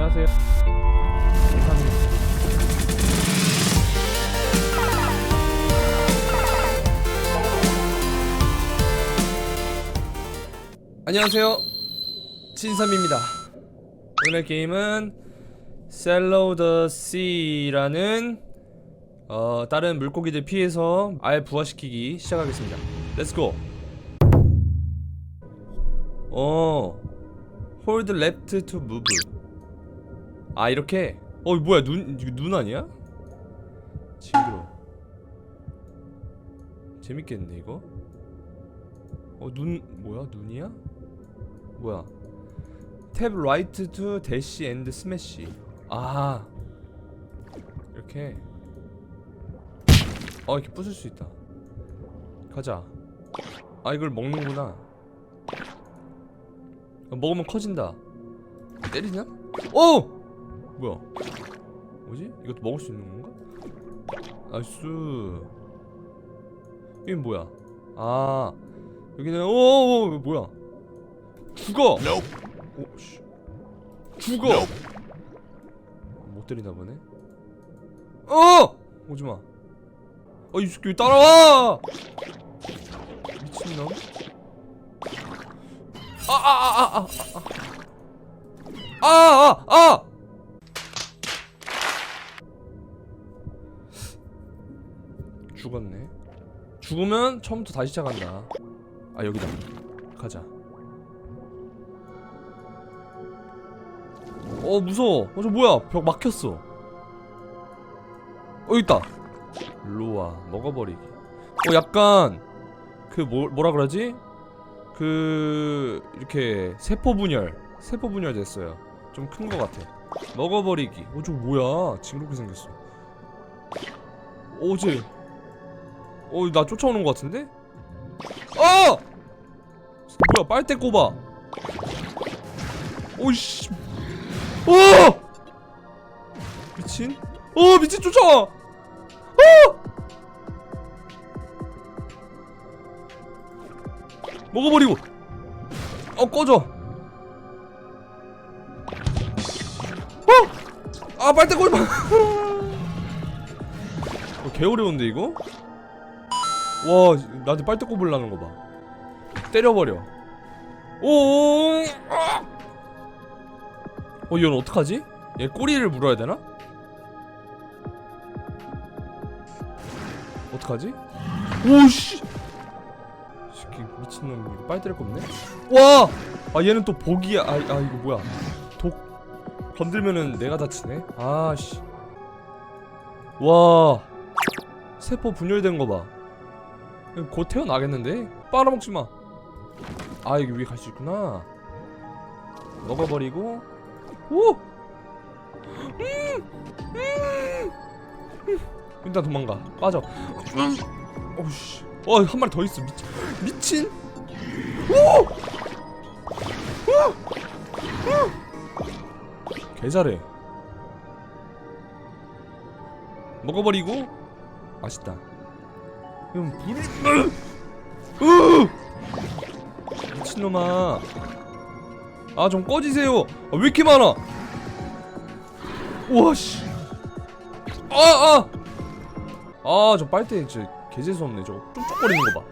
안녕하세요. 안녕하세요. 진삼입니다. 오늘의 게임은 the Sea라는 어, 다른 물고기들 피해서 알 부화시키기 시작하겠습니다. Go. 어, hold left. 아 이렇게. 어 뭐야 눈 눈 아니야? 징그러. 재밌겠는데 이거? 어 눈 뭐야 눈이야? 뭐야? 탭 라이트 투 대시 앤드 스매시. 아 이렇게. 어 이렇게 부술 수 있다. 가자. 아 이걸 먹는구나. 어, 먹으면 커진다. 때리냐? 오! 뭐야? 뭐지? 이것도 먹을 수 있는 건가? 나이스. 이건 뭐야? 아 여기는 오, 오 뭐야? 죽어. 오 씨. 죽어. 못 때리나 보네. 어! 오지 마. 어, 이 새끼 왜 따라와! 미친놈. 아, 아, 아, 아, 아, 아, 아, 아, 죽었네. 죽으면 처음부터 다시 시작한다. 아, 여기다. 가자. 어, 무서워. 어, 저 뭐야? 벽 막혔어. 어, 있다. 일로와 먹어버리기 어 약간 그 뭐, 뭐라 그러지? 그 이렇게 세포 분열 세포 분열 됐어요 좀 큰 거 같아 먹어버리기 어저 뭐야 징그럽게 생겼어 어제 어 나 쫓아오는 거 같은데? 어! 뭐야 빨대 꼽아 오이씨 어! 미친? 어 미친 쫓아와 먹어버리고 어 꺼져 어! 아 빨대 꼴 봐. 어, 개 어려운데 이거? 와 나한테 빨대 꼽으려는 거봐 때려버려 아! 어 이건 어떡하지? 얘 꼬리를 물어야 되나? 어떡하지? 오씨 새끼 미친놈 이거 빨대를 꼽네? 와! 아 얘는 또 복이야 아, 아 이거 뭐야 독 건들면은 내가 다치네 아씨 와 세포 분열된 거봐 곧 태어나겠는데? 빨아먹지 마 아 여기 위에 갈 수 있구나 먹어버리고 오! 음! 음! 일단 도망가 빠져 어우씨 어, 한 마리 더 있어. 미친. 미친. 오! 오! 오! 개 잘해. 먹어버리고 맛있다. 이건 불이. 으! 미친놈아. 아, 좀 꺼지세요. 아, 왜 이렇게 많아? 우와, 씨. 아, 아! 아, 저 빨대 진짜 개재수 없네 저거 뚝뚝거리는 거 봐.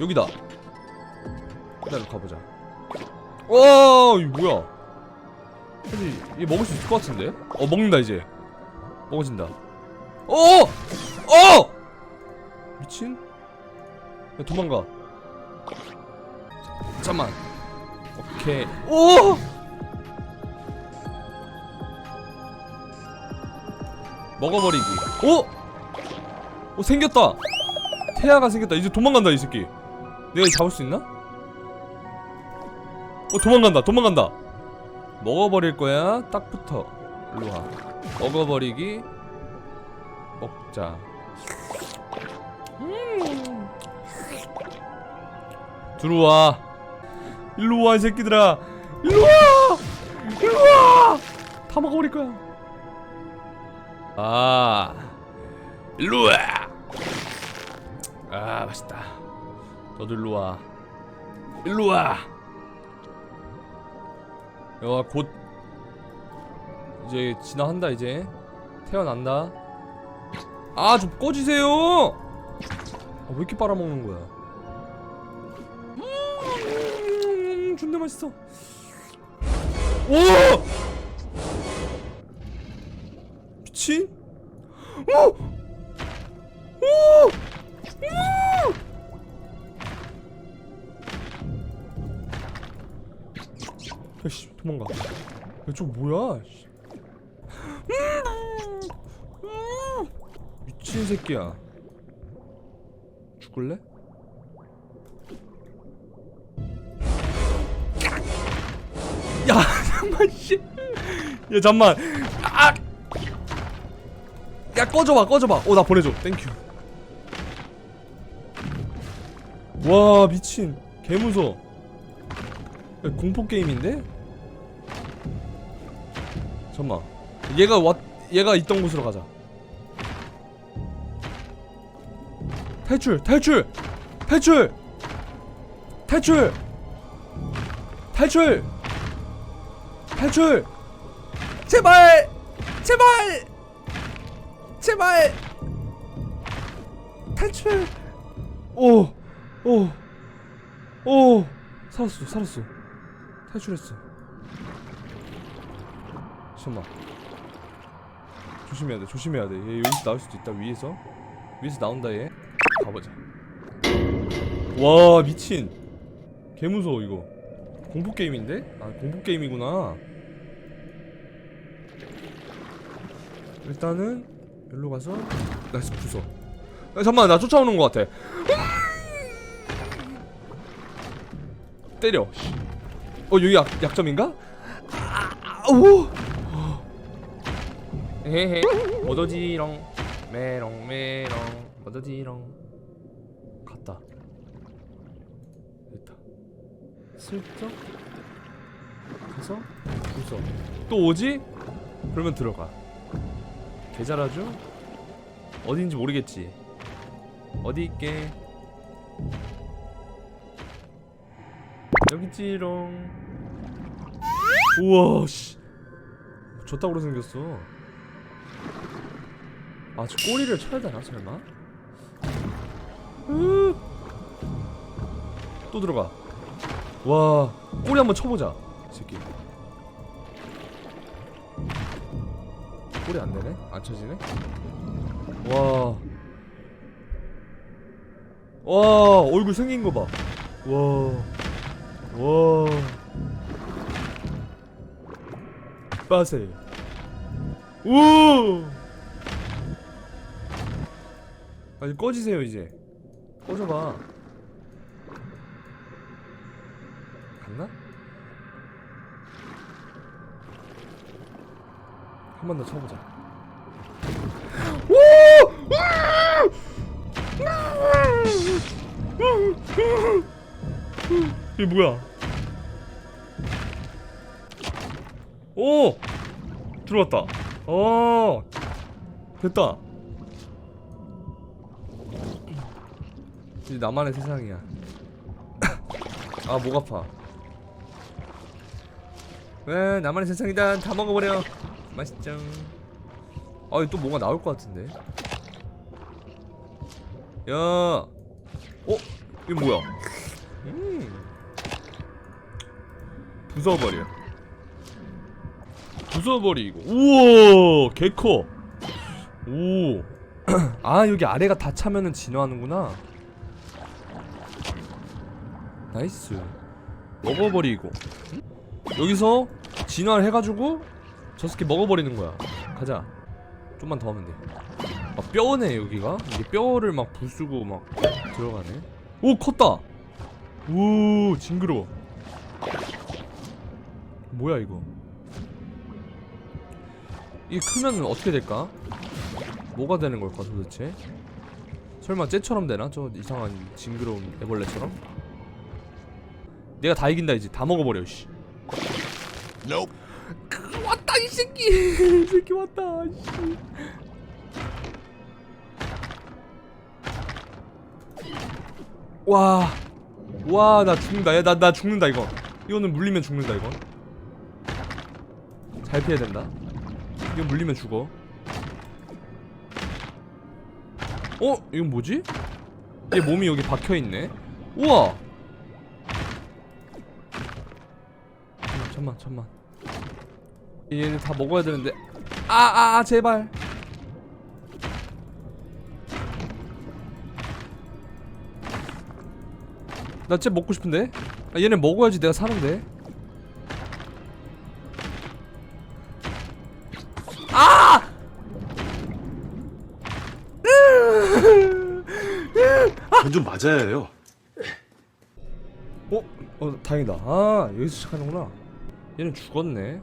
여기다. 일단 가보자. 와, 이거 뭐야? 사실 얘 먹을 수 있을 것 같은데? 어 먹는다 이제. 먹어진다. 어! 어! 미친? 야 도망가. 잠만. 오케이. 오! 먹어버리기. 오! 오 생겼다. 태아가 생겼다. 이제 도망간다 이 새끼. 내가 잡을 수 있나? 어 도망간다. 도망간다. 먹어버릴 거야. 딱 붙어. 일로 와. 먹어버리기. 먹자. 음. 들어와. 일로 와 이 새끼들아. 일로 와. 일로 와. 다 먹어버릴 거야. 아 일로 와 아 맛있다 너도 일로 와 일로 와 야 곧 이제 지나한다 이제 태어난다 아 좀 꺼지세요 아, 왜 이렇게 빨아먹는 거야 음 존나 맛있어 오 미친 오! 오! 오! 야씨 도망가 야저 뭐야 씨. 미친 새끼야. 죽을래? 야 잠만 씨야 잠만. 아! 야 꺼져봐 꺼져봐. 어 나 보내줘. 땡큐 와 미친. 개무서워 야, 공포게임인데? 잠만. 얘가 왔 얘가 있던 곳으로 가자 탈출 탈출 탈출 탈출 탈출 탈출. 제발 제발 제발. 탈출. 오오 오. 살았어 살았어. 탈출했어. 잠깐만. 조심해야 돼 조심해야 돼얘 여기서 나올 수도 있다 위에서? 위에서 나온다 얘 가보자. 와 미친. 개무서워 이거. 공포게임인데? 아 공포게임이구나. 일단은 여기로 가서 나이스 부숴 야, 잠깐만 나 쫓아오는 것 같아. 때려 씨. 어 여기 약, 약점인가? 아, 오! 헤헤. 뭐더지롱 메롱 메롱. 뭐더지롱 갔다 됐다 슬쩍 가서 웃어 또 오지? 그러면 들어가. 개 잘하죠? 어딘지 모르겠지. 어디 있게? 여기 있지롱. 우와 씨. 저따구로 생겼어. 아 저 꼬리를 쳐야 되나 설마? 으. 또 들어가 와 꼬리 한번 쳐보자 이 새끼 꼬리 안 되네? 안 쳐지네? 와. 와, 얼굴 생긴 거 봐. 와. 와. 빠세. 우! 아니 꺼지세요 이제. 꺼져 봐. 갔나? 한 번 더 쳐보자. 이게 뭐야? 오! 들어왔다. 어! 됐다. 이제 나만의 세상이야. 아, 목 아파. 왜 나만의 세상이다. 다 먹어버려. 맛있죠. 아, 또 뭐가 나올 것 같은데. 야, 어, 이거 뭐야? 음, 부숴버려. 부숴버리고. 우와, 개 커. 오, 아 여기 아래가 다 차면은 진화하는구나. 나이스. 먹어버리고. 응? 여기서 진화를 해가지고 저 새끼 먹어버리는 거야. 가자. 좀만 더 하면 돼. 아 뼈네 여기가 이게 뼈를 막 부수고 막 들어가네. 오 컸다. 오 징그러. 뭐야 이거? 이게 크면 어떻게 될까? 뭐가 되는 걸까 도대체? 설마 쟤처럼 되나? 저 이상한 징그러운 애벌레처럼? 내가 다 이긴다 이제 다 먹어버려 씨. 이 새끼 이 새끼 왔다 씨. 와, 와, 나 죽는다. 야, 나, 나 죽는다, 이거. 이거는 물리면 죽는다, 이거. 잘 피해야 된다 이거 물리면 죽어 어? 이건 뭐지? 얘 몸이 여기 박혀있네 우와 잠만 잠만 얘네 다 먹어야 되는데. 아아 아, 제발. 나 진짜 먹고 싶은데? 아, 얘네 먹어야지 내가 사는데. 그건 좀 맞아야 해요. 어? 어 다행이다. 아 여기서 시작하는구나. 얘는 죽었네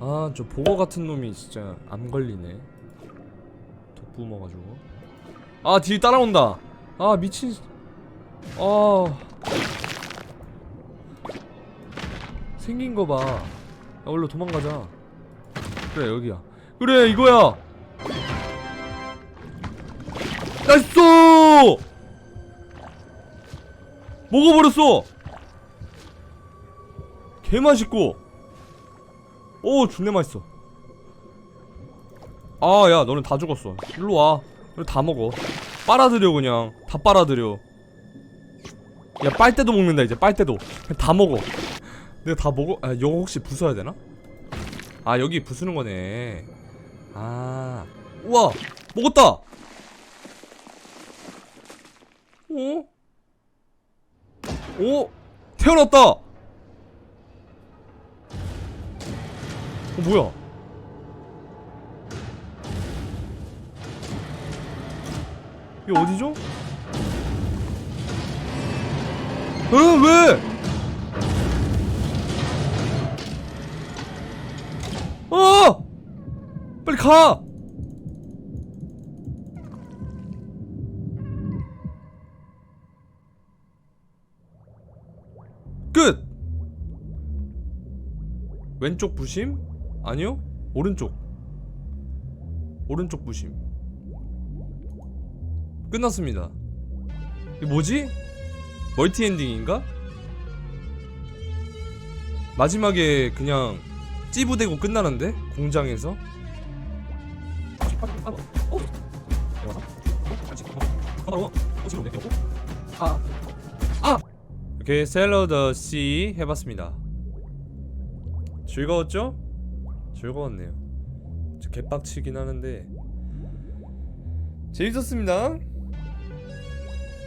아 저 보거 같은 놈이 진짜 안 걸리네. 독 뿜어가지고. 아 뒤에 따라온다. 아 미친. 아. 생긴 거 봐. 야, 얼른 도망가자. 그래 여기야. 그래 이거야. 나이스! 먹어버렸어! 개맛있고 오 존내 맛있어. 아 야 너는 다 죽었어. 일로와. 너는 다 먹어. 빨아들여 그냥. 다 빨아들여. 야 빨대도 먹는다 이제. 빨대도. 그냥 다 먹어. 내가 다 먹어? 아 이거 혹시 부숴야 되나? 아 여기 부수는 거네. 아. 우와! 먹었다! 어? 오? 태어났다! 어, 뭐야? 이게 어디죠? 어, 왜? 어! 빨리 가! 끝! 왼쪽 부심? 아니요? 오른쪽 오른쪽 부심 끝났습니다 뭐지? 멀티 엔딩인가? 마지막에 그냥 찌부대고 끝나는데? 공장에서? 아, 아! 이렇게 셀러 더씨 해봤습니다. 즐거웠죠? 즐거웠네요. 저 개빡치긴 하는데 재밌었습니다.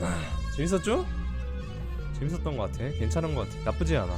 아, 재밌었죠? 재밌었던 것 같아. 괜찮은 것 같아. 나쁘지 않아.